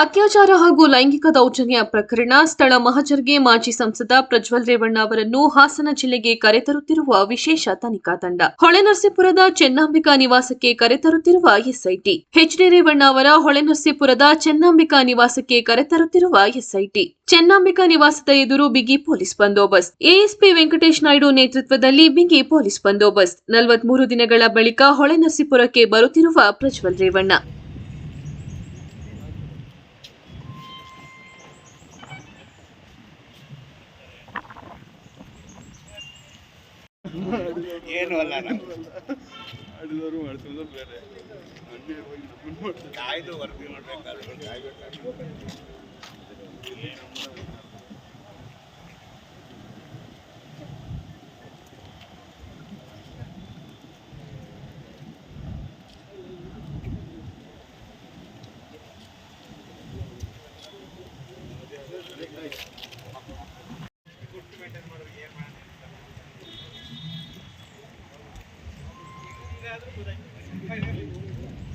ಅತ್ಯಾಚಾರ ಹಾಗೂ ಲೈಂಗಿಕ ದೌರ್ಜನ್ಯ ಪ್ರಕರಣ ಸ್ಥಳ ಮಹಜರ್ಗೆ ಮಾಜಿ ಸಂಸದ ಪ್ರಜ್ವಲ್ ರೇವಣ್ಣ ಅವರನ್ನು ಹಾಸನ ಜಿಲ್ಲೆಗೆ ಕರೆತರುತ್ತಿರುವ ವಿಶೇಷ ತನಿಖಾ ತಂಡ. ಹೊಳೆನರಸೀಪುರದ ಚೆನ್ನಾಂಬಿಕಾ ನಿವಾಸಕ್ಕೆ ಕರೆತರುತ್ತಿರುವ ಎಸ್ಐಟಿ. ಎಚ್ಡಿ ರೇವಣ್ಣ ಅವರ ಹೊಳೆನರಸೀಪುರದ ಚೆನ್ನಾಂಬಿಕಾ ನಿವಾಸಕ್ಕೆ ಕರೆತರುತ್ತಿರುವ ಎಸ್ಐಟಿ. ಚೆನ್ನಾಂಬಿಕಾ ನಿವಾಸದ ಎದುರು ಬಿಗಿ ಪೊಲೀಸ್ ಬಂದೋಬಸ್ತ್. ಎಎಸ್ಪಿ ವೆಂಕಟೇಶ್ ನಾಯ್ಡು ನೇತೃತ್ವದಲ್ಲಿ ಬಿಗಿ ಪೊಲೀಸ್ ಬಂದೋಬಸ್ತ್. ನಲವತ್ಮೂರು ದಿನಗಳ ಬಳಿಕ ಹೊಳೆನರಸೀಪುರಕ್ಕೆ ಬರುತ್ತಿರುವ ಪ್ರಜ್ವಲ್ ರೇವಣ್ಣ. ಏನು ಅಲ್ಲ ಅಡಿದವರು ಮಾಡ್ತಿರೋದು ಬೇರೆ. ಕಾಯ್ದು ವರದಿ ನೋಡ್ಬೇಕಾದ್ರೆ ಕಾಯ್ಬೇಕಾದ್ರೆ. はい。